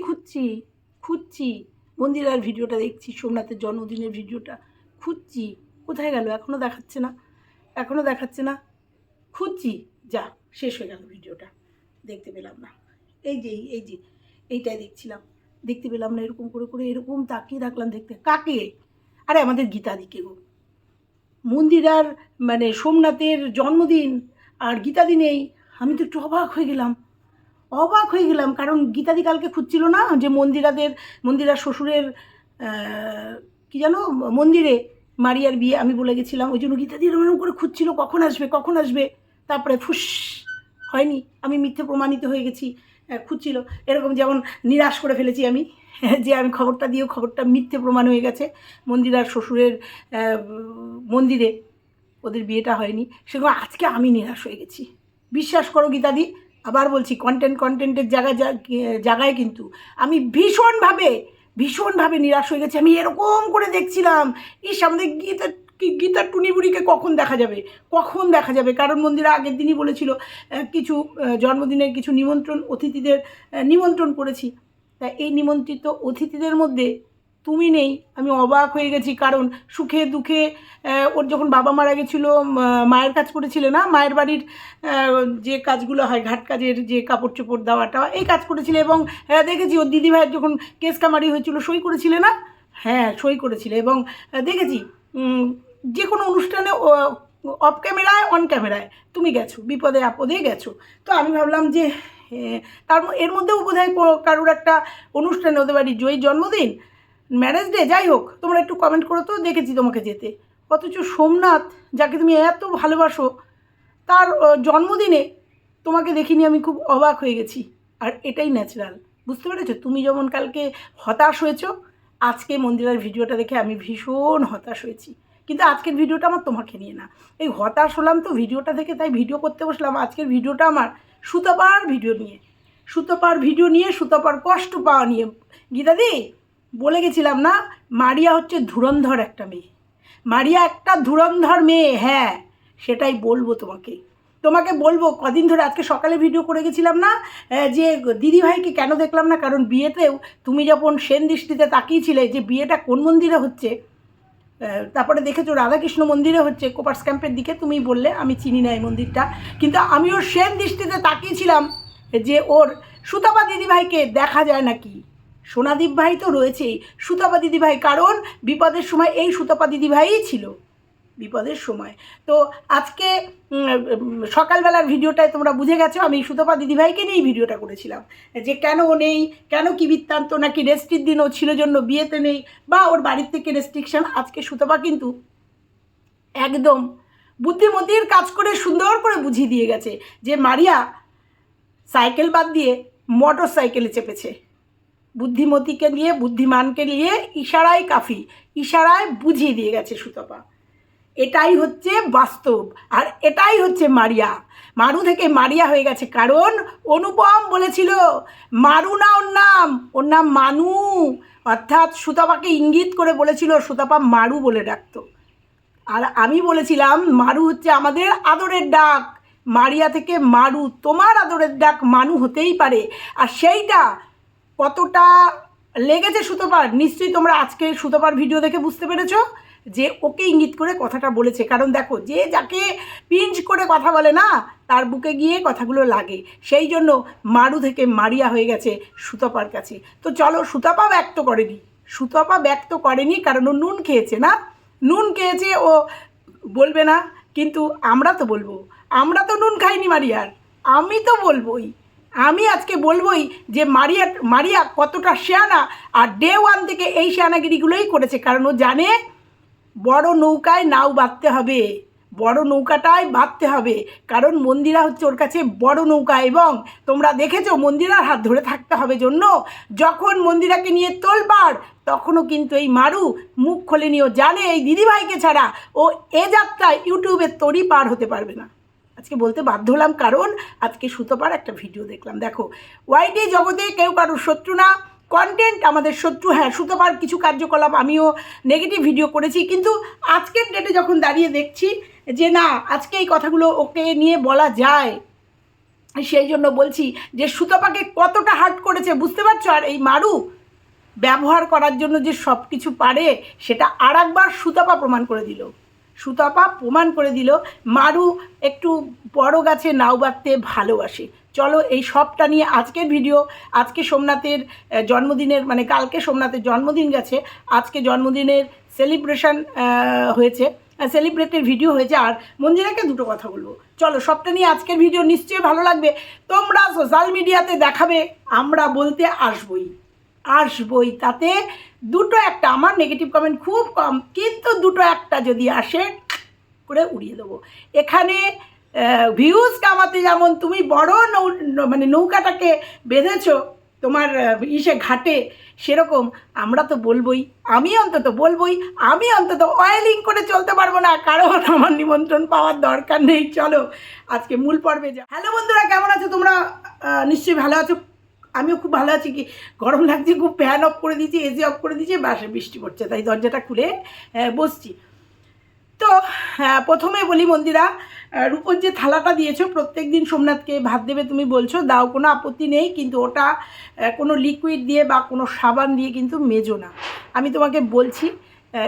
খুঁজছি খুঁজছি খুঁজছি। মন্দিরার ভিডিওটা দেখছি, সোমনাথের জন্মদিনের ভিডিওটা। খুঁজছি, কোথায় গেল? এখনও দেখাচ্ছে না। এখনও দেখাচ্ছে না। খুঁজছি, যা, শেষ হয়ে গেল ভিডিওটা। দেখতে পেলাম না। এই যে, এই- যে, এইটাই দেখছিলাম। দেখতে পেলাম না এরকম করে করে এরকম তাকিয়ে রাখলাম দেখতে। কাকে? আরে আমাদের গীতাদিকে গো। মন্দিরার মানে সোমনাথের জন্মদিন আর গীতাদি নেই। আমি তো একটু অবাক হয়ে গেলাম। অবাক হয়ে গেলাম, কারণ গীতাদি কালকে খুঁজছিল না যে মন্দিরাদের, মন্দিরার শ্বশুরের কি জানো মন্দিরে মারিয়ার বিয়ে, আমি বলে গেছিলাম, ওই জন্য গীতাদি এরকম করে খুঁজছিল, কখন আসবে কখন আসবে? তারপরে ফুস, হয়নি, আমি মিথ্যে প্রমাণিত হয়ে গেছি খুঁজছিল। এরকম যেমন নিরাশ করে ফেলেছি আমি, যে আমি খবরটা দিয়েও খবরটা মিথ্যে প্রমাণ হয়ে গেছে, মন্দিরার শ্বশুরের মন্দিরে ওদের বিয়েটা হয়নি সেগুলো আজকে আমি নিরাশ হয়ে গেছি। বিশ্বাস করো গীতাদি আবার বলছি কন্টেন্ট কন্টেন্টের জায়গায় জায়গায় কিন্তু আমি ভীষণভাবে ভীষণভাবে নিরাশ হয়ে গেছি। আমি এরকম করে দেখছিলাম, ইস, আমাদের গীতা গীতার টুনিবুড়িকে কখন দেখা যাবে? কখন দেখা যাবে? কারণ মন্দিরা আগের দিনই বলেছিল কিছু জন্মদিনের কিছু নিমন্ত্রণ, অতিথিদের নিমন্ত্রণ করেছি। তা এই নিমন্ত্রিত অতিথিদের মধ্যে তুমি নেই আমি অবাক হয়ে গেছি। কারণ সুখে দুঃখে ওর যখন বাবা মারা গেছিল মায়ের কাজ করেছিলে না মায়ের বাড়ির যে কাজগুলো হয় ঘাট কাজের যে কাপড় চোপড় দেওয়াটা এই কাজ করেছিলে এবং আহ, দেখেছি ওর দিদি ভাইয়ের যখন কেস কামারি হয়েছিল সই করেছিলে না? হ্যাঁ সই করেছিলে এবং দেখেছি যে কোনো অনুষ্ঠানে অফ ক্যামেরায় অন ক্যামেরায় তুমি গেছো বিপদে আপদে গেছো। তো আমি ভাবলাম যে তার এর মধ্যেও বোধ হয় কারোর একটা অনুষ্ঠানে ওদের বাড়ি জয়ী জন্মদিন ম্যারেজ ডে, যাই হোক, তোমরা একটু কমেন্ট করো তো, দেখেছি তোমাকে যেতে। অথচ সোমনাথ, যাকে তুমি এত ভালোবাসো, তার জন্মদিনে তোমাকে দেখিনি আমি খুব অবাক হয়ে গেছি। আর এটাই ন্যাচারাল বুঝতে পেরেছ? তুমি যেমন কালকে হতাশ হয়েছো, আজকে মন্দিরের ভিডিওটা দেখে আমি ভীষণ হতাশ হয়েছি। কিন্তু আজকের ভিডিওটা আমার তোমাকে নিয়ে না। এই হতাশ হলাম তো ভিডিওটা দেখে, তাই ভিডিও করতে বসলাম। আজকের ভিডিওটা আমার সুতপার ভিডিও নিয়ে। সুতপার ভিডিও নিয়ে সুতপার কষ্ট পাওয়া নিয়ে। গীতাদি বলে গেছিলাম না, মারিয়া হচ্ছে ধুরন্ধর একটা মেয়ে। মারিয়া একটা ধুরন্ধর মেয়ে হ্যাঁ সেটাই বলব তোমাকে। তোমাকে বলব, কদিন ধরে আজকে সকালে ভিডিও করে গেছিলাম না যে দিদিভাইকে কেন দেখলাম না, কারণ বিয়েতেও তুমি যখন সেন দৃষ্টিতে তাকিয়েছিলে যে বিয়েটা কোন মন্দিরে হচ্ছে তারপরে দেখেছ রাধাকৃষ্ণ মন্দিরে হচ্ছে কোপার্স ক্যাম্পের দিকে, তুমি বললে, আমি চিনি না এই মন্দিরটা। কিন্তু আমি ওর সেন দৃষ্টিতে তাকিয়েছিলাম যে ওর সুতাপা দিদিভাইকে দেখা যায় নাকি। সোনাদীপ ভাই তো রয়েছেই, সুতাপা দিদিভাই, কারণ বিপদের সময় এই সুতাপা দিদিভাইই ছিল। বিপদের সময়। তো আজকে সকালবেলার ভিডিওটায় তোমরা বুঝে গেছো, আমি সুতপা দিদিভাইকে নিয়েই ভিডিওটা করেছিলাম। যে কেন ও নেই, কেন কি বৃত্তান্ত, নাকি রেস্ট্রির দিন ও ছিল জন্য বিয়েতে নেই, বা ওর বাড়ির থেকে রেস্ট্রিকশন আজকে সুতপা কিন্তু একদম বুদ্ধিমতির কাজ করে, সুন্দর করে বুঝিয়ে দিয়ে গেছে যে মারিয়া সাইকেল বাদ দিয়ে মোটর সাইকেলে চেপেছে। বুদ্ধিমতিকে নিয়ে, বুদ্ধিমানকে নিয়ে ইশারায় কাফি, ইশারায় বুঝিয়ে দিয়ে গেছে সুতপা। এটাই হচ্ছে বাস্তব আর এটাই হচ্ছে মারিয়া। মারু থেকে মারিয়া হয়ে গেছে কারণ অনুপম বলেছিল, মারু না ওর নাম ওর নাম মানু। অর্থাৎ সুতপাকে ইঙ্গিত করে বলেছিল, সুতপা মারু বলে ডাকতো। আর আমি বলেছিলাম, মারু হচ্ছে আমাদের আদরের ডাক। মারিয়া থেকে মারু, তোমার আদরের ডাক মানু হতেই পারে। আর সেইটা কতটা লেগেছে সুতপার, নিশ্চয়ই তোমরা আজকে সুতপার ভিডিও দেখে বুঝতে পেরেছ যে ওকে ইঙ্গিত করে কথাটা বলেছে। কারণ দেখো, যে যাকে পিঞ্চ করে কথা বলে না, তার বুকে গিয়ে কথাগুলো লাগে। সেই জন্য মারু থেকে মারিয়া হয়ে গেছে সুতপার কাছে। তো চলো, সুতপা ব্যক্ত করেনি। সুতপা ব্যক্ত করেনি কারণ ও নুন খেয়েছে না। নুন খেয়েছে ও বলবে না, কিন্তু আমরা তো বলব। আমরা তো নুন খাইনি মারিয়ার। আমি তো বলবোই। আমি আজকে বলবই যে মারিয়া মারিয়া কতটা শেয়ানা আর ডে ওয়ান থেকে এই শেয়ানাগিরিগুলোই করেছে। কারণ ও জানে বড় নৌকায় নাও বাঁধতে হবে, বড় নৌকাটাই বাঁধতে হবে। কারণ মন্দিরা হচ্ছে ওর কাছে বড় নৌকা এবং তোমরা দেখেছ মন্দিরার হাত ধরে থাকতে হবে জন্য। যখন মন্দিরাকে নিয়ে তোলবার তখনও কিন্তু এই মারু মুখ খোলেনি। ও জানে এই দিদিভাইকে ছাড়া ও এ যাত্রায় ইউটিউবের তরি পার হতে পারবে না। আজকে বলতে বাধ্য হলাম, কারণ আজকে সুতোপার একটা ভিডিও দেখলাম। দেখো ওয়াইটি জগতে কেউ কারোর শত্রু না কন্টেন্ট আমাদের শত্রু। হ্যাঁ সুতোপার কিছু কার্যকলাপ আমিও নেগেটিভ ভিডিও করেছি, কিন্তু আজকের ডেটে যখন দাঁড়িয়ে দেখছি যে না, আজকে এই কথাগুলো ওকে নিয়ে বলা যায়, সেই জন্য বলছি যে সুতপাকে কতটা হার্ট করেছে, বুঝতে পারছ? আর এই মারু ব্যবহার করার জন্য যে সব কিছু পারে, সেটা আর একবার সুতপা প্রমাণ করে দিল। সুতপা প্রমাণ করে দিল, মারু, একটু বড় গাছে নাও বাঁধতে ভালোবাসে। চলো এই সবটা নিয়ে আজকের ভিডিও। আজকে সোমনাথের জন্মদিনের মানে কালকে সোমনাথের জন্মদিন গেছে। আজকে জন্মদিনের সেলিব্রেশন হয়েছে। সেলিব্রেটের ভিডিও হয়েছে। আর মন্দিরাকে দুটো কথা বলব। চলো সবটা নিয়ে আজকের ভিডিও নিশ্চয়ই ভালো লাগবে। তোমরা সোশ্যাল মিডিয়াতে দেখাবে, আমরা বলতে আসবই। আসবই। তাতে দুটো একটা, আমার নেগেটিভ কমেন্ট খুব কম, কিন্তু দুটো একটা যদি আসে, করে উড়িয়ে দেবো। এখানে ভিউজ কামাতে যেমন তুমি বড় নৌ মানে নৌকাটাকে বেঁধেছো, তোমার ইসে ঘাটে, সেরকম আমরা তো বলবই। আমি অন্তত বলবই, আমি অন্তত অয়েলিং করে চলতে পারব না, কারণ আমার নিমন্ত্রণ পাওয়ার দরকার নেই। চলো, আজকে মূল পর্বে যা হ্যালো বন্ধুরা, কেমন আছো তোমরা? নিশ্চয়ই ভালো আছো। আমিও খুব ভালো আছি কি, গরম লাগছে, খুব ফ্যান অফ করে দিয়েছি এসি অফ করে দিয়েছি, বাসে, বৃষ্টি পড়ছে, তাই দরজাটা খুলে বসছি। তো প্রথমে বলি মন্দিরা রূপোর যে থালাটা দিয়েছ, প্রত্যেক দিন সোমনাথকে ভাত দেবে তুমি বলছো, দাও, কোনো আপত্তি নেই, কিন্তু ওটা কোনো লিকুইড দিয়ে বা কোনো সাবান দিয়ে কিন্তু মেজো না। আমি তোমাকে বলছি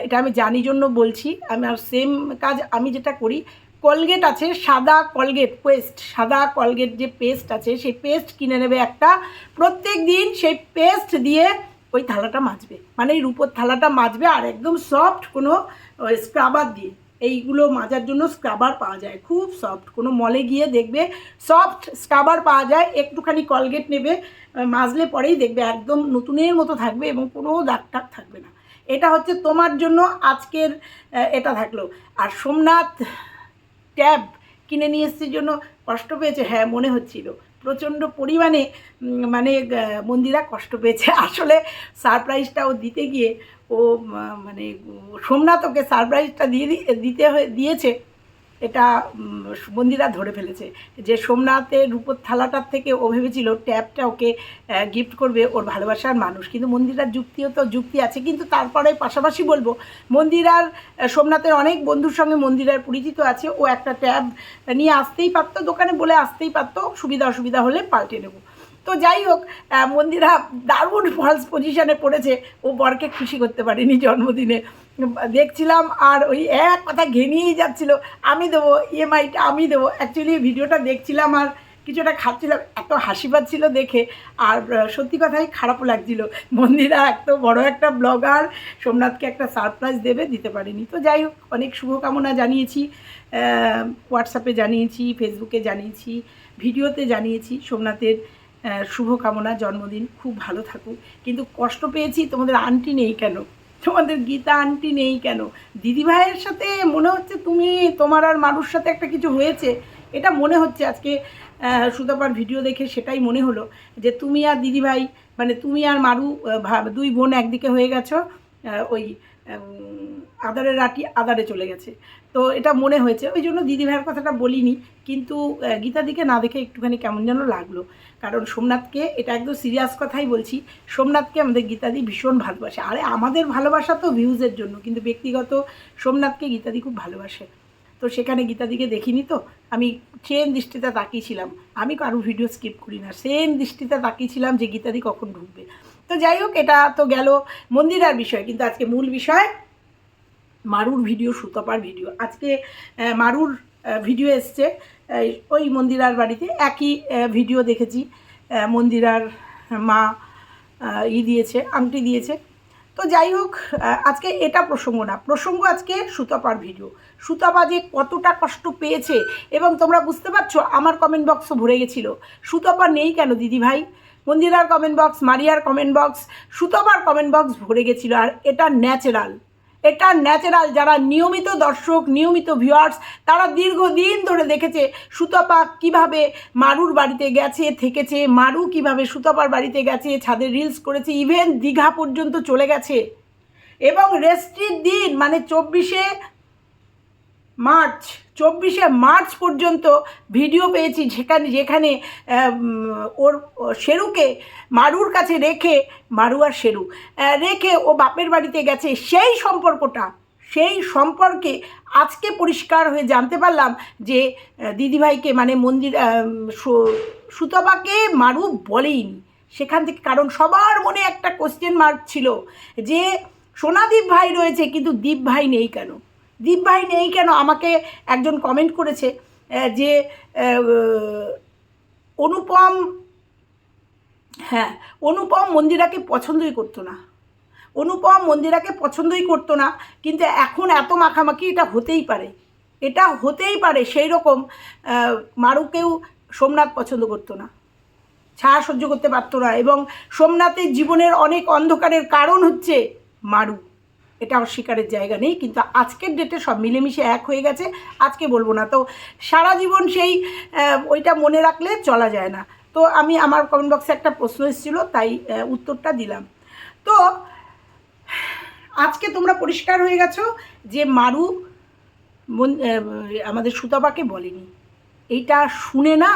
এটা আমি জানি জন্য বলছি আমার সেম কাজ আমি যেটা করি কলগেট আছে, সাদা কলগেট পেস্ট সাদা কলগেট যে পেস্ট আছে, সেই পেস্ট কিনে নেবে একটা। প্রত্যেক দিন সেই পেস্ট দিয়ে ওই থালাটা মাজবে। মানে এই রূপোর থালাটা মাজবে আর একদম সফট কোনো স্ক্রাবার দিয়ে। এইগুলো মাজার জন্য স্ক্রাবার পাওয়া যায়, খুব সফট কোনো মলে গিয়ে দেখবে সফট স্ক্রাবার পাওয়া যায়, একটুখানি কলগেট নেবে মাজলে পরেই দেখবে একদম নতুনের মতো থাকবে এবং কোনো দাগ থাকবে না। এটা হচ্ছে তোমার জন্য আজকের এটা থাকল। আর সোমনাথ ট্যাব কিনে নিয়ে এসেছে জন্য কষ্ট পেয়েছে। হ্যাঁ মনে হচ্ছিল। প্রচণ্ড পরিমাণে মানে মন্দিরা কষ্ট পেয়েছে। আসলে সারপ্রাইজটা ও দিতে গিয়ে ও মানে সোমনাথ ওকে সারপ্রাইজটা দিয়ে দিতে দিয়েছে। এটা উম, মন্দিরা ধরে ফেলেছে যে সোমনাথের রূপোর থালাটার থেকে ও ভেবেছিল ট্যাবটা ওকে গিফট করবে ওর ভালোবাসার মানুষ। কিন্তু মন্দিরার যুক্তিও তো যুক্তি আছে। কিন্তু তারপরে পাশাপাশি বলব মন্দিরার সোমনাথের অনেক বন্ধুর সঙ্গে মন্দিরার পরিচিত আছে। ও একটা ট্যাব নিয়ে আসতেই পারতো দোকানে বলে আসতেই পারতো সুবিধা অসুবিধা হলে পাল্টে নেব। তো যাই হোক মন্দিরা দারুণ ফলস পজিশনে পড়েছে। ও বরকে খুশি করতে পারেনি জন্মদিনে। দেখছিলাম আর ওই এক কথা ঘেনিয়েই যাচ্ছিল, আমি দেবো ইএমআইটা আমি দেবো। অ্যাকচুয়ালি ভিডিওটা দেখছিলাম আর কিছুটা খাচ্ছিলাম, এত হাসি পাচ্ছিল দেখে। আর সত্যি কথাই খারাপও লাগছিল। মন্দিরা এত বড় একটা ব্লগার, সোমনাথকে একটা সারপ্রাইজ দেবে, দিতে পারেনি। তো যাই হোক, অনেক শুভকামনা জানিয়েছি হোয়াটসঅ্যাপে জানিয়েছি ফেসবুকে জানিয়েছি, ভিডিওতে জানিয়েছি সোমনাথের শুভকামনা, জন্মদিন। খুব ভালো থাকুক। কিন্তু কষ্ট পেয়েছি, তোমাদের আন্টি নেই কেন? তোমাদের গীতা আন্টি নেই কেন? দিদিভাইয়ের সাথে মনে হচ্ছে তুমি, তোমার আর মারুর সাথে একটা কিছু হয়েছে। এটা মনে হচ্ছে আজকে সুতপার ভিডিও দেখে সেটাই মনে হলো যে তুমি আর দিদিভাই মানে তুমি আর মারু দুই বোন একদিকে হয়ে গেছো ওই আদারের রাটি আদারে চলে গেছে। তো এটা মনে হয়েছে। ওই জন্য দিদিভাইয়ের কথাটা বলিনি, কিন্তু গীতাদিকে না দেখে একটুখানি কেমন যেন লাগল। কারণ সোমনাথকে এটা একদম সিরিয়াস কথাই বলছি। সোমনাথকে আমাদের গীতাদি ভীষণ ভালোবাসে। আরে আমাদের ভালোবাসা তো ভিউজের জন্য, কিন্তু ব্যক্তিগত সোমনাথকে গীতাদি খুব ভালোবাসে। তো সেখানে গীতাদিকে দেখিনি তো। আমি সেম দৃষ্টিতে তাকিয়েছিলাম। আমি কারও ভিডিও স্কিপ করি না। সেম দৃষ্টিতে তাকিয়েছিলাম যে গীতাদি কখন ঢুকবে। তো যাই হোক, এটা তো গেল মন্দিরার বিষয়, কিন্তু আজকে মূল বিষয় মারুর ভিডিও সুতপার ভিডিও আজকে মারুর ভিডিও এসছে। ওই মন্দিরার বাড়িতে একই ভিডিও দেখেছি। মন্দিরার মা ই দিয়েছে, আংটি দিয়েছে। তো যাই হোক আজকে এটা প্রসঙ্গ না, প্রসঙ্গ আজকে সুতপার ভিডিও সুতাপা যে কতটা কষ্ট পেয়েছে, এবং তোমরা বুঝতে পারছ, আমার কমেন্ট বক্সও ভরে গেছিল। সুতপা নেই কেন, দিদি ভাই? মন্দিরার কমেন্ট বক্স মারিয়ার কমেন্ট বক্স সুতপার কমেন্ট বক্স ভরে গেছিল, আর এটা ন্যাচারাল এটা ন্যাচারাল যারা নিয়মিত দর্শক, নিয়মিত ভিউয়ার্স তারা দীর্ঘদিন ধরে দেখেছে সুতপা কীভাবে মারুর বাড়িতে গেছে, থেকেছে, মারু কীভাবে সুতপার বাড়িতে গেছে, ছাদে রিলস করেছে ইভেন দীঘা পর্যন্ত চলে গেছে। এবং রেস্ট্রির দিন মানে চব্বিশে মার্চ, চব্বিশে মার্চ পর্যন্ত ভিডিও পেয়েছি যেখানে যেখানে ওর শেরুকে মারুর কাছে রেখে, মারু আর শেরু রেখে ও বাপের বাড়িতে গেছে। সেই সম্পর্কটা, সেই সম্পর্কে আজকে পরিষ্কার হয়ে জানতে পারলাম যে দিদিভাইকে মানে মন্দির সুতবাকে মারু বলেইনি। সেখান থেকে কারণ সবার মনে একটা কোশ্চেন মার্ক ছিল যে, সোনাদীপ ভাই রয়েছে, কিন্তু দীপ ভাই নেই কেন? দীপ ভাই নেই কেন? আমাকে একজন কমেন্ট করেছে যে অনুপম হ্যাঁ অনুপম মন্দিরাকে পছন্দই করতো না। অনুপম মন্দিরাকে পছন্দই করতো না, কিন্তু এখন এত মাখামাখি এটা হতেই পারে। এটা হতেই পারে সেই রকম মারুকেও সোমনাথ পছন্দ করতো না। ছায়া সহ্য করতে পারতো না এবং সোমনাথের জীবনের অনেক অন্ধকারের কারণ হচ্ছে মারু। এটা অস্বীকারের জায়গা নেই, কিন্তু আজকের ডেটে সব মিলেমিশে এক হয়ে গেছে, আজকে বলব না। তো সারা জীবন সেই ওইটা মনে রাখলে চলা যায় না। তো আমি আমার কমেন্ট বক্সে একটা প্রশ্ন এসেছিল, তাই উত্তরটা দিলাম। তো আজকে তোমরা পরিষ্কার হয়ে গেছো যে মারু আমাদের সুতপাকে বলেনি। এইটা শুনে না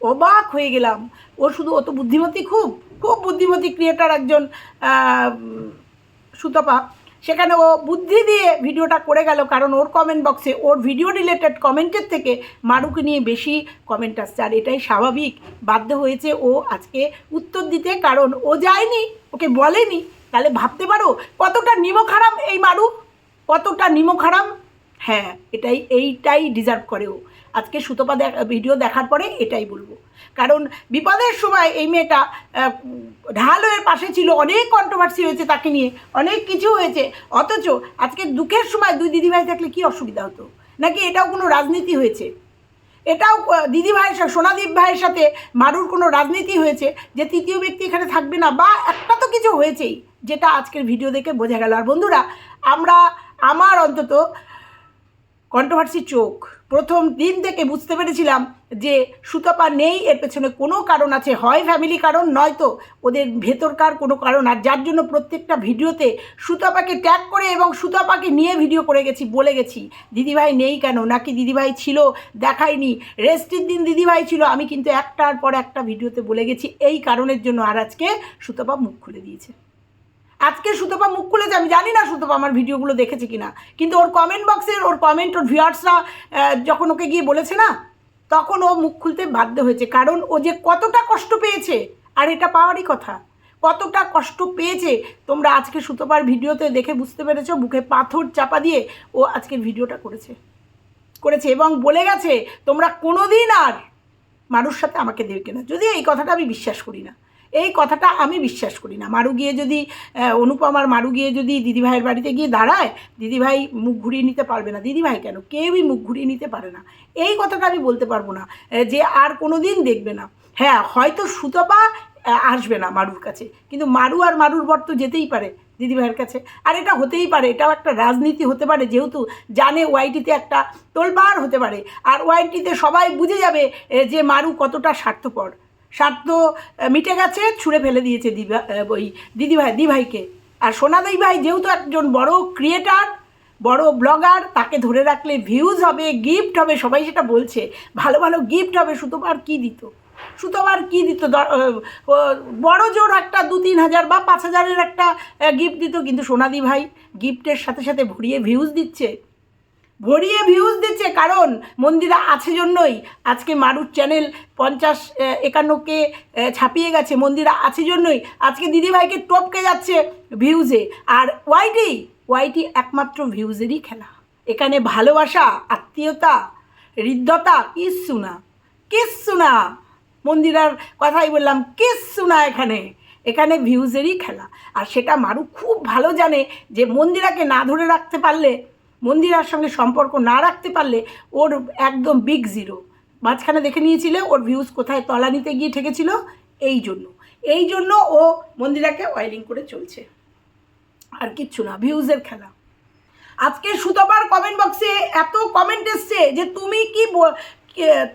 অবাক হয়ে গেলাম। ও শুধু অত বুদ্ধিমতী খুব খুব বুদ্ধিমতী ক্রিয়েটার একজন সুতপা। সেখানে ও বুদ্ধি দিয়ে ভিডিওটা করে গেল, কারণ ওর কমেন্ট বক্সে ওর ভিডিও রিলেটেড কমেন্টের থেকে মারুকে নিয়ে বেশি কমেন্ট আসছে। আর এটাই স্বাভাবিক, বাধ্য হয়েছে ও আজকে উত্তর দিতে, কারণ ও যায়নি, ওকে বলেনি। তাহলে ভাবতে পারো, কতটা নিমক হারাম এই মারু? কতটা নিমক হারাম হ্যাঁ এটাই, এইটাই ডিজার্ভ করে ও। আজকে সুতপা ভিডিও দেখার পরে এটাই বলব। কারণ বিপদের সময় এই মেয়েটা ঢালয়ের পাশে ছিল, অনেক কন্ট্রোভার্সি হয়েছে তাকে নিয়ে, অনেক কিছু হয়েছে। অথচ আজকে দুঃখের সময় দুই দিদিভাই থাকলে কি অসুবিধা হতো? নাকি এটাও কোনো রাজনীতি হয়েছে? এটাও দিদি ভাইয়ের সাথে সোনাদীপ ভাইয়ের সাথে মারুর কোনো রাজনীতি হয়েছে যে তৃতীয় ব্যক্তি এখানে থাকবে না? বা একটা তো কিছু হয়েছেই, যেটা আজকের ভিডিও দেখে বোঝা গেল। আর বন্ধুরা, আমরা, আমার অন্তত কন্ট্রোভার্সি চোখ প্রথম দিন থেকে বুঝতে পেরেছিলাম যে সুতপা নেই, এর পেছনে কোনো কারণ আছে। হয় ফ্যামিলি কারণ, নয়তো ওদের ভেতরকার কোনো কারণ। আর যার জন্য প্রত্যেকটা ভিডিওতে সুতপাকে ট্যাগ করে এবং সুতপাকে নিয়ে ভিডিও করে গেছি, বলে গেছি, দিদিভাই নেই কেন? নাকি দিদিভাই ছিল, দেখায়নি। রেস্টের দিন দিদিভাই ছিল। আমি কিন্তু একটার পর একটা ভিডিওতে বলে গেছি, এই কারণের জন্য। আর আজকে সুতপা মুখ খুলে দিয়েছে। আজকে সুতপা মুখ খুলেছে, আমি জানি না সুতপা আমার ভিডিওগুলো দেখেছে কিনা। কিন্তু ওর কমেন্ট বক্সের ওর কমেন্ট ওর ভিউয়ার্সরা যখন ওকে গিয়ে বলেছে না, তখন ও মুখ খুলতে বাধ্য হয়েছে। কারণ ও যে কতটা কষ্ট পেয়েছে, আর এটা পাওয়ারই কথা। কতটা কষ্ট পেয়েছে, তোমরা আজকে সুতপার ভিডিওতে দেখে বুঝতে পেরেছ বুকে পাথর চাপা দিয়ে ও আজকের ভিডিওটা করেছে। করেছে এবং বলে গেছে, তোমরা কোনোদিন আর মানুষ সাথে আমাকে দেবে না। যদি এই কথাটা আমি বিশ্বাস করি না। এই কথাটা আমি বিশ্বাস করি না। মারু গিয়ে যদি আহ, অনুপম আর মারু গিয়ে যদি দিদিভাইয়ের বাড়িতে গিয়ে দাঁড়ায় দিদিভাই মুখ ঘুরিয়ে নিতে পারবে না। দিদিভাই কেন? কেউই মুখ ঘুরিয়ে নিতে পারে না। এই কথাটা আমি বলতে পারব না যে আর কোনো দিন দেখবে না। হ্যাঁ হয়তো সুতপা আসবে না মারুর কাছে। কিন্তু মারু আর মারুর বর তো যেতেই পারে দিদিভাইয়ের কাছে। আর এটা হতেই পারে এটাও একটা রাজনীতি হতে পারে যেহেতু জানে ওয়াইটিতে একটা তোলবার হতে পারে। আর ওয়াইটিতে সবাই বুঝে যাবে যে মারু কতটা স্বার্থপর। স্বার্থ আহ, মিটে গেছে ছুঁড়ে ফেলে দিয়েছে দিবা ওই দিদিভাই দিভাইকে। আর সোনাদাই ভাই যেহেতু একজন বড় ক্রিয়েটার বড় ব্লগার তাকে ধরে রাখলে ভিউজ হবে গিফট হবে সবাই সেটা বলছে। ভালো ভালো গিফট হবে সুতোবার কী দিত? সুতোবার কী দিত? বড় জোর একটা দু তিন হাজার বা পাঁচ হাজারের একটা গিফট দিত কিন্তু সোনাদি ভাই গিফটের সাথে সাথে ভরিয়ে ভিউজ দিচ্ছে। ভরিয়ে ভিউজ দিচ্ছে, কারণ মন্দিরা আছে জন্যই। আজকে মারুর চ্যানেল পঞ্চাশ একান্নকে ছাপিয়ে গেছে, মন্দিরা আছে জন্যই। আজকে দিদিভাইকে টপকে যাচ্ছে ভিউজে আর ওয়াইটি ওয়াইটি একমাত্র ভিউজেরই খেলা। এখানে ভালোবাসা, আত্মীয়তা, হৃদ্যতা কিচ্ছু না কিচ্ছু না মন্দিরার কথাই বললাম কিচ্ছু না এখানে। এখানে ভিউজেরই খেলা। আর সেটা মারু খুব ভালো জানে যে মন্দিরাকে না ধরে রাখতে পারলে মন্দিরার সঙ্গে সম্পর্ক না রাখতে পারলে ওর একদম বিগ জিরো মাঝখানে দেখে নিয়েছিলে, ওর ভিউজ কোথায় তলানিতে গিয়ে ঠেকেছিল? এই জন্য। এই জন্য ও মন্দিরাকে ওয়াইলিং করে চলছে। আর কিচ্ছু না ভিউজের খেলা। আজকে সুতপার কমেন্ট বক্সে এত কমেন্ট এসছে যে তুমি কি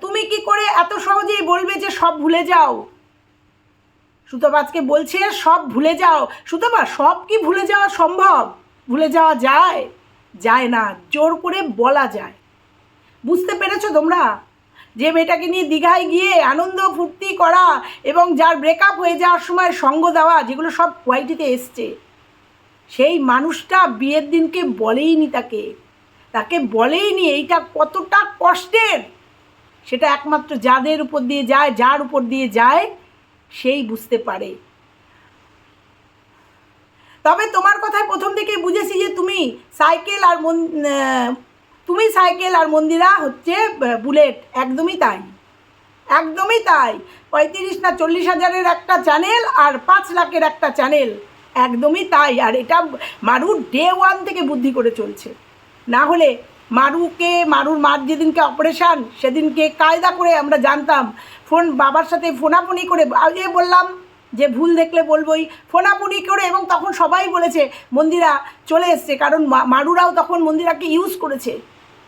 তুমি কি করে এত সহজেই বলবে যে সব ভুলে যাও? সুতপা আজকে বলছে, সব ভুলে যাও। সুতপা, সব কি ভুলে যাওয়া সম্ভব? ভুলে যাওয়া যায়? যায় না, জোর করে বলা যায়। বুঝতে পেরেছ তোমরা? যে মেয়েটাকে নিয়ে দীঘায় গিয়ে আনন্দ ফুর্তি করা এবং যার ব্রেকআপ হয়ে যাওয়ার সময় সঙ্গ দেওয়া, যেগুলো সব ওয়াইটিতে এসছে, সেই মানুষটা বিয়ের দিনকে বলেইনি তাকে। তাকে বলেইনি এইটা কতটা কষ্টের। সেটা একমাত্র যাদের উপর দিয়ে যায়, যার উপর দিয়ে যায়, সেই বুঝতে পারে। তবে তোমার কথায় প্রথম থেকেই বুঝেছি যে তুমি সাইকেল আর মন তুমি সাইকেল আর মন্দিরা হচ্ছে বুলেট। একদমই তাই। একদমই তাই। পঁয়ত্রিশ না চল্লিশ হাজারের একটা চ্যানেল আর পাঁচ লাখের একটা চ্যানেল একদমই তাই। আর এটা মারু ডে ওয়ান থেকে বুদ্ধি করে চলছে। না হলে মারুকে, মারুর মার যেদিনকে অপারেশান সেদিনকে কায়দা করে আমরা জানতাম। ফোন বাবার সাথে ফোনাফোনি করে, আগে বললাম যে ভুল দেখলে বলবোই, ফোনাফোনি করে এবং তখন সবাই বলেছে, মন্দিরা চলে এসছে, কারণ মারুরাও তখন মন্দিরাকে ইউজ করেছে।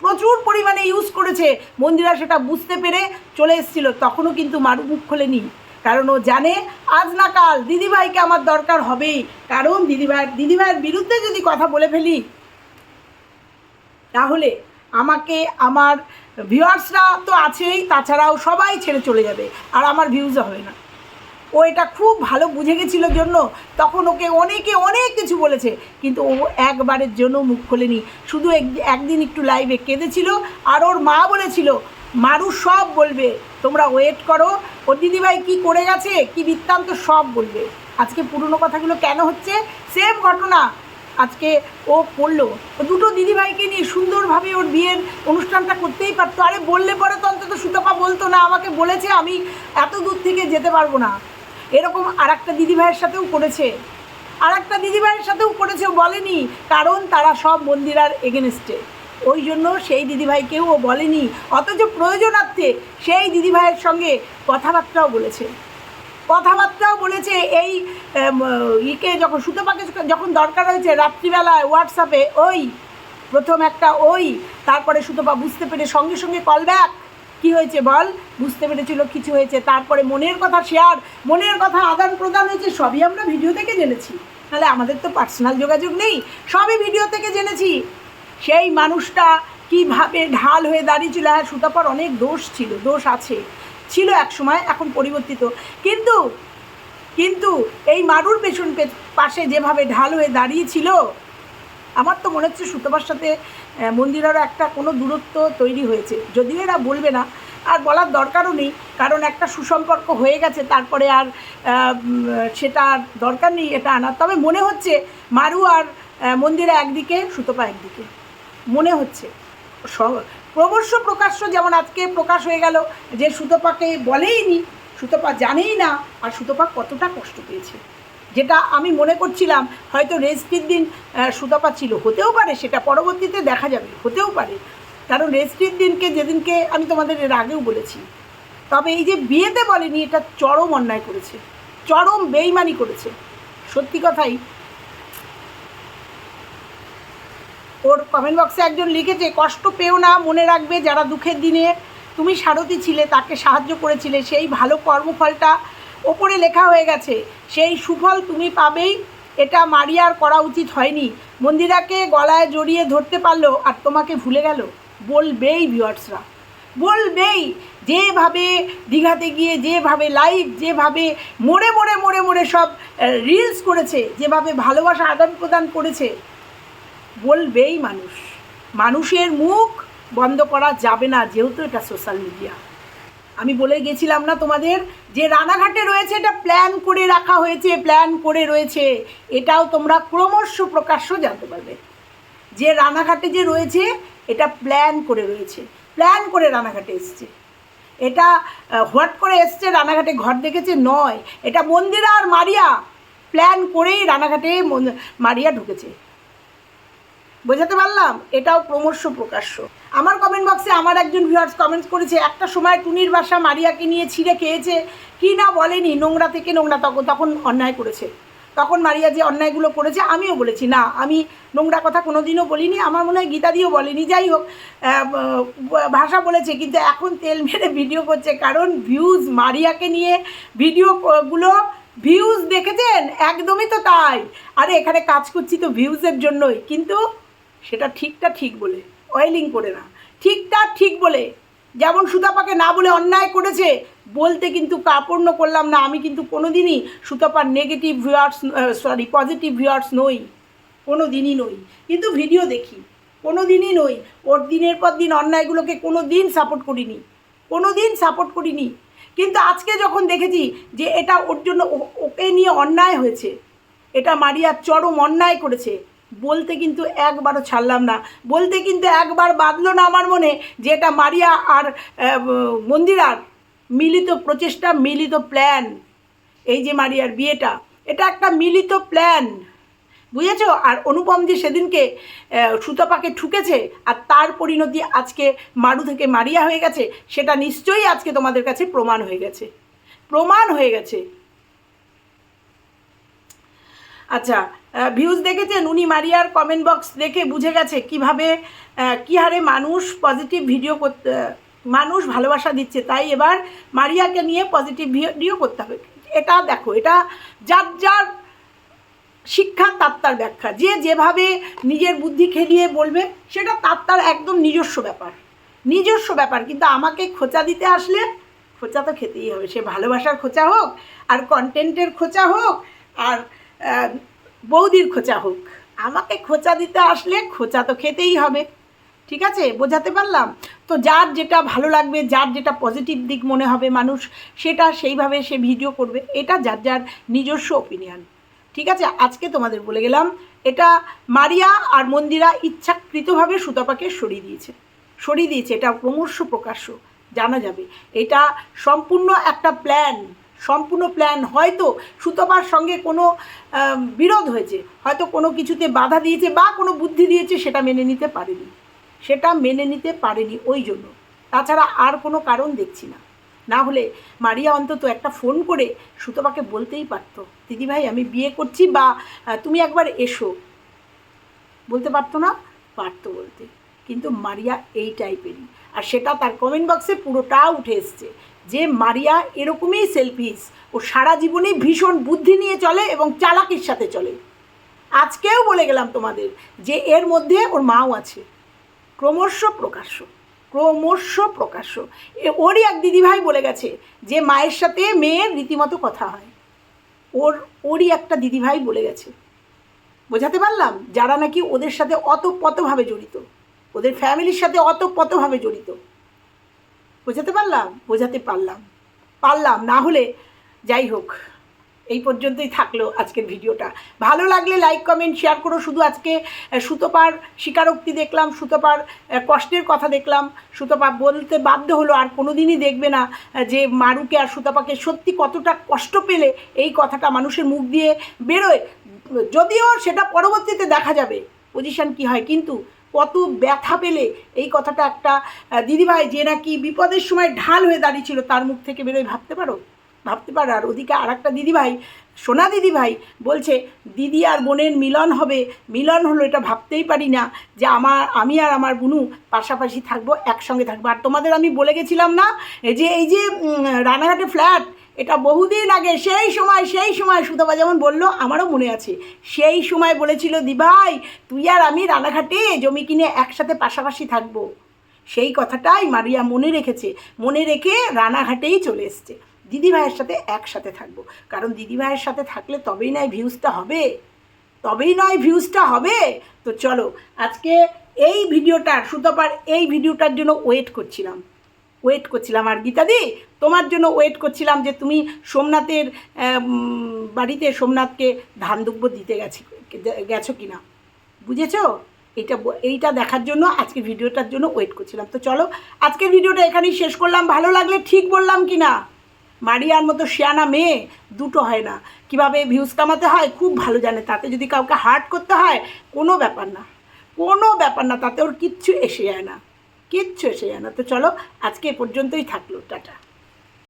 প্রচুর পরিমাণে ইউজ করেছে। মন্দিরা সেটা বুঝতে পেরে চলে এসেছিল। তখনও কিন্তু মারু মুখ খোলেনি। কারণ ও জানে, আজ না কাল দিদিভাইকে আমার দরকার হবেই। কারণ দিদিভাই দিদিভাইয়ের বিরুদ্ধে যদি কথা বলে ফেলি, তাহলে আমাকে, আমার ভিউয়ার্সরা তো আছেই, তাছাড়াও সবাই ছেড়ে চলে যাবে। আর আমার ভিউজ হবে না। ও এটা খুব ভালো বুঝে গেছিল জন্য। তখন ওকে অনেকে অনেক কিছু বলেছে, কিন্তু ও একবারের জন্য মুখ খোলেনি। শুধু এক- একদিন একটু লাইভে কেঁদেছিল, আর ওর মা বলেছিল, মারু সব বলবে, তোমরা ওয়েট করো। ওর দিদিভাই কি করে গেছে, কি বৃত্তান্ত সব বলবে। আজকে পুরনো কথাগুলো কেন হচ্ছে? সেম ঘটনা আজকে ও করল। দুটো দিদিভাইকে নিয়ে সুন্দরভাবে ওর বিয়ের অনুষ্ঠানটা করতেই পারতো। আরে বললে পরে তো অন্তত সুতপা বলতো না, আমাকে বলেছে, আমি এত দূর থেকে যেতে পারব না। এরকম আর একটা দিদিভাইয়ের সাথেও করেছে। আর একটা দিদিভাইয়ের সাথেও করেছে, ও বলেনি, কারণ তারা সব মন্দিরার এগেনস্টে ওই জন্য সেই দিদিভাইকেও ও বলেনি। অথচ প্রয়োজনার্থে সেই দিদিভাইয়ের সঙ্গে কথাবার্তাও বলেছে। কথাবার্তাও বলেছে, এই ইকে যখন সুতপাকে যখন দরকার হয়েছে রাত্রিবেলায় হোয়াটসঅ্যাপে ওই, প্রথম একটা ওই, তারপরে সুতপা বুঝতে পেরে সঙ্গে সঙ্গে কল ব্যাক কী হয়েছে বল? বুঝতে পেরেছিল কিছু হয়েছে। তারপরে মনের কথা শেয়ার মনের কথা আদান প্রদান হয়েছে, সবই আমরা ভিডিও থেকে জেনেছি। তাহলে আমাদের তো পার্সোনাল যোগাযোগ নেই, সবই ভিডিও থেকে জেনেছি। সেই মানুষটা কীভাবে ঢাল হয়ে দাঁড়িয়েছিল হ্যাঁ সুতাপার অনেক দোষ ছিল, দোষ আছে, ছিল এক সময়, এখন পরিবর্তিত। কিন্তু কিন্তু এই মারুর পেছন পাশে যেভাবে ঢাল হয়ে দাঁড়িয়েছিল, আমার তো মনে হচ্ছে সুতপার সাথে মন্দিরেরও একটা কোনো দূরত্ব তৈরি হয়েছে। যদিও এরা বলবে না, আর বলার দরকারও নেই, কারণ একটা সুসম্পর্ক হয়ে গেছে, তারপরে আর সেটা দরকার নেই, এটা আনার তবে মনে হচ্ছে মারু আর মন্দিরা একদিকে, সুতপা একদিকে। মনে হচ্ছে। প্রবর্ষ প্রকাশ্য যেমন আজকে প্রকাশ হয়ে গেল, যে সুতপাকে বলেইনি, সুতপা জানেই না, আর সুতপা কতটা কষ্ট পেয়েছে। যেটা আমি মনে করছিলাম, হয়তো রেজিস্ট্রির দিন সুতপা ছিল। হতেও পারে, সেটা পরবর্তীতে দেখা যাবে, হতেও পারে। কারণ রেজিস্ট্রির দিনকে যেদিনকে আমি তোমাদের এর আগেও বলেছি, তবে এই যে বিয়েতে বলেনি, এটা চরম অন্যায় করেছে, চরম বেইমানি করেছে। সত্যি কথাই, ওর কমেন্ট বক্সে একজন লিখেছে, কষ্ট পেও না, মনে রাখবে যারা দুঃখের দিনে। তুমি সারথি ছিলে, তাকে সাহায্য করেছিলে, সেই ভালো কর্মফলটা ওপরে লেখা হয়ে গেছে, সেই সুফল তুমি পাবেই। এটা মারিয়ার করা উচিত হয়নি। মন্দিরাকে গলায় জড়িয়ে ধরতে পারল আর তোমাকে ভুলে গেল? বলবেই ভিউয়ার্সরা। বলবেই। যেভাবে দীঘাতে গিয়ে, যেভাবে লাইভ যেভাবে মোড়ে মোড়ে মোড়ে মোড়ে সব রিলস করেছে, যেভাবে ভালোবাসা আদান প্রদান করেছে, বলবেই মানুষ। মানুষের মুখ বন্ধ করা যাবে না, যেহেতু এটা সোশ্যাল মিডিয়া আমি বলে গেছিলাম না তোমাদের যে রানাঘাটে রয়েছে, এটা প্ল্যান করে রাখা হয়েছে প্ল্যান করে রয়েছে। এটাও তোমরা ক্রমশ প্রকাশ্য জানতে পারবে। যে রানাঘাটে যে রয়েছে, এটা প্ল্যান করে রয়েছে। প্ল্যান করে রানাঘাটে এসছে। এটা হঠাৎ করে এসছে, রানাঘাটে ঘর দেখেছে? নয়। এটা মন্দিরা আর মারিয়া। প্ল্যান করেই রানাঘাটে মারিয়া ঢুকেছে। বোঝাতে পারলাম? এটাও ক্রমশ প্রকাশ্য। আমার কমেন্ট বক্সে আমার একজন ভিউয়ার্স কমেন্টস করেছে, একটা সময় টুনির বাসা মারিয়াকে নিয়ে ছিঁড়ে খেয়েছে। কি না বলেনি? নোংরা থেকে নোংরা তখন তখন অন্যায় করেছে। তখন মারিয়া যে অন্যায়গুলো করেছে, আমিও বলেছি, না, আমি নোংরা কথা কোনোদিনও বলিনি। আমার মনে হয় গীতা দিয়েও বলিনি। যাই হোক ভাষা বলেছে, কিন্তু এখন তেল মেরে ভিডিও করছে। কারণ ভিউজ মারিয়াকে নিয়ে ভিডিওগুলো ভিউজ দেখেছেন? একদমই তো তাই। আরে, এখানে কাজ করছি তো ভিউজের জন্যই। কিন্তু সেটা ঠিকটা ঠিক বলে অয়েলিং করে না। ঠিকটা ঠিক বলে, যেমন সুতাপাকে না বলে অন্যায় করেছে, বলতে কিন্তু কাপড় করলাম না, আমি কিন্তু কোনো দিনই সুতাপার negative viewers sorry positive viewers নই কোনো দিনই নই। কিন্তু ভিডিও দেখি কোনো দিনই নই। ওর দিনের পর দিন অন্যায়গুলোকে কোনো দিন সাপোর্ট করিনি কোনো দিন সাপোর্ট করিনি। কিন্তু আজকে যখন দেখেছি যে এটা ওর জন্য ওকে নিয়ে অন্যায় হয়েছে, এটা মারিয়ার চরম অন্যায় করেছে বলতে কিন্তু একবারও ছাড়লাম না। বলতে কিন্তু একবার বাঁধলো না আমার মনে যে এটা মারিয়া আর মন্দিরার মিলিত প্রচেষ্টা, মিলিত প্ল্যান এই যে মারিয়ার বিয়েটা, এটা একটা মিলিত প্ল্যান বুঝেছ? আর অনুপম যে সেদিনকে সুতপাকে ঠুকেছে আর তার পরিণতি আজকে মারু থেকে মারিয়া হয়ে গেছে, সেটা নিশ্চয়ই আজকে তোমাদের কাছে প্রমাণ হয়ে গেছে। প্রমাণ হয়ে গেছে। আচ্ছা ভিউজ দেখেছেন? উনি মারিয়ার কমেন্ট বক্স দেখে বুঝে গেছে কীভাবে কি হারে মানুষ পজিটিভ ভিডিও করতে মানুষ ভালোবাসা দিচ্ছে। তাই এবার মারিয়াকে নিয়ে পজিটিভ ভিডিও করতে হবে। এটা দেখো, এটা যার যার শিক্ষা, তার তার ব্যাখ্যা। যে যেভাবে নিজের বুদ্ধি খেলিয়ে বলবে, সেটা তার তার একদম নিজস্ব ব্যাপার। নিজস্ব ব্যাপার, কিন্তু আমাকে খোঁচা দিতে আসলে খোঁচা তো খেতেই হবে। সে ভালোবাসার খোঁচা হোক, আর কন্টেন্টের খোঁচা হোক, আর বৌদির খোঁচা হোক। আমাকে খোঁচা দিতে আসলে খোঁচা তো খেতেই হবে। ঠিক আছে? বোঝাতে পারলাম? তো যার যেটা ভালো লাগবে, যার যেটা পজিটিভ দিক মনে হবে মানুষ, সেটা সেইভাবে সে ভিডিও করবে। এটা যার যার নিজস্ব ওপিনিয়ন ঠিক আছে? আজকে তোমাদের বলে গেলাম, এটা মারিয়া আর মন্দিরা ইচ্ছাকৃতভাবে সুতাপাকে সরিয়ে দিয়েছে। সরিয়ে দিয়েছে। এটা ক্রমশ প্রকাশ্য। জানা যাবে। এটা সম্পূর্ণ একটা প্ল্যান সম্পূর্ণ প্ল্যান হয়তো সুতপার সঙ্গে কোনো বিরোধ হয়েছে। হয়তো কোনো কিছুতে বাধা দিয়েছে বা কোনো বুদ্ধি দিয়েছে, সেটা মেনে নিতে পারেনি। সেটা মেনে নিতে পারেনি ওই জন্য। তাছাড়া আর কোনো কারণ দেখছি না। না হলে মারিয়া অন্তত একটা ফোন করে সুতপাকে বলতেই পারতো দিদিভাই আমি বিয়ে করছি বা তুমি একবার এসো। বলতে পারতো না, পারতো বলতে। কিন্তু মারিয়া এই টাইপেরই আর সেটা তার কমেন্ট বক্সে পুরোটা উঠে এসছে। যে মারিয়া এরকমই সেলফিস ও সারা জীবনে ভীষণ বুদ্ধি নিয়ে চলে এবং চালাকির সাথে চলে। আজকেও বলে গেলাম তোমাদের যে এর মধ্যে ওর মাও আছে। ক্রমশ প্রকাশ্য ক্রমশ প্রকাশ্য। ওরই এক দিদিভাই বলে গেছে যে মায়ের সাথে মেয়ের রীতিমতো কথা হয়। ওর, ওরই একটা দিদিভাই বলে গেছে। বোঝাতে পারলাম? যারা নাকি ওদের সাথে অতপ্রতভাবে জড়িত। ওদের ফ্যামিলির সাথে অতপ্রতভাবে জড়িত। বোঝাতে পারলাম? বোঝাতে পারলাম। পারলাম। না হলে যাই হোক, এই পর্যন্তই থাকল আজকের ভিডিওটা। ভালো লাগলে লাইক, কমেন্ট, শেয়ার করো। শুধু আজকে সুতপার স্বীকারোক্তি দেখলাম, সুতপার কষ্টের কথা দেখলাম। সুতপা বলতে বাধ্য হলো, আর কোনো দিনই দেখবে না যে মারুকে আর সুতপাকে সত্যি কতটা কষ্ট পেলে এই কথাটা মানুষের মুখ দিয়ে বেরোয়। যদিও সেটা পরবর্তীতে দেখা যাবে পজিশন কি হয়। কিন্তু কত ব্যথা পেলে। এই কথাটা একটা দিদিভাই যে নাকি বিপদের সময় ঢাল হয়ে দাঁড়িয়েছিল, তার মুখ থেকে বেরোয়, ভাবতে পারো? ভাবতে পারো? আর ওদিকে আর একটা দিদিভাই, সোনা দিদিভাই বলছে, দিদি আর বোনের মিলন হবে। মিলন হলো এটা ভাবতেই পারি না যে আমার, আমি আর আমার বুনু পাশাপাশি থাকব, একসঙ্গে থাকব। আর তোমাদের আমি বলে গেছিলাম না যে, এই যে রানাঘাটে ফ্ল্যাট এটা বহুদিন আগে, সেই সময় সেই সময় সুতপা যেমন বলল, আমারও মনে আছে। সেই সময় বলেছিল, দিভাই, তুই আর আমি রানাঘাটে জমি কিনে একসাথে পাশাপাশি থাকব। সেই কথাটাই মারিয়া মনে রেখেছে। মনে রেখে রানাঘাটেই চলে এসছে। দিদিভাইয়ের সাথে একসাথে থাকব। কারণ দিদিভাইয়ের সাথে থাকলে তবেই নয় ভিউজটা হবে। তবেই নয় ভিউজটা হবে। তো চলো, আজকে এই ভিডিওটার সুতপার এই ভিডিওটার জন্য ওয়েট করছিলাম। ওয়েট করছিলাম। আর গীতাদি, তোমার জন্য ওয়েট করছিলাম যে তুমি সোমনাথের বাড়িতে সোমনাথকে ধান দুব্য দিতে গেছি, গেছো কি না বুঝেছ? এইটা এইটা দেখার জন্য আজকের ভিডিওটার জন্য ওয়েট করছিলাম। তো চলো, আজকের ভিডিওটা এখানেই শেষ করলাম। ভালো লাগলে ঠিক বললাম কি না মারিয়ার মতো শিয়ানা মেয়ে দুটো হয় না। কীভাবে ভিউজ কামাতে হয় খুব ভালো জানে। তাতে যদি কাউকে হার্ট করতে হয়, কোনো ব্যাপার না। কোনো ব্যাপার না, তাতে ওর কিচ্ছু এসে যায় না। কিচ্ছু এসে যায় না। তো চলো আজকে এ পর্যন্তই থাকল টাটা।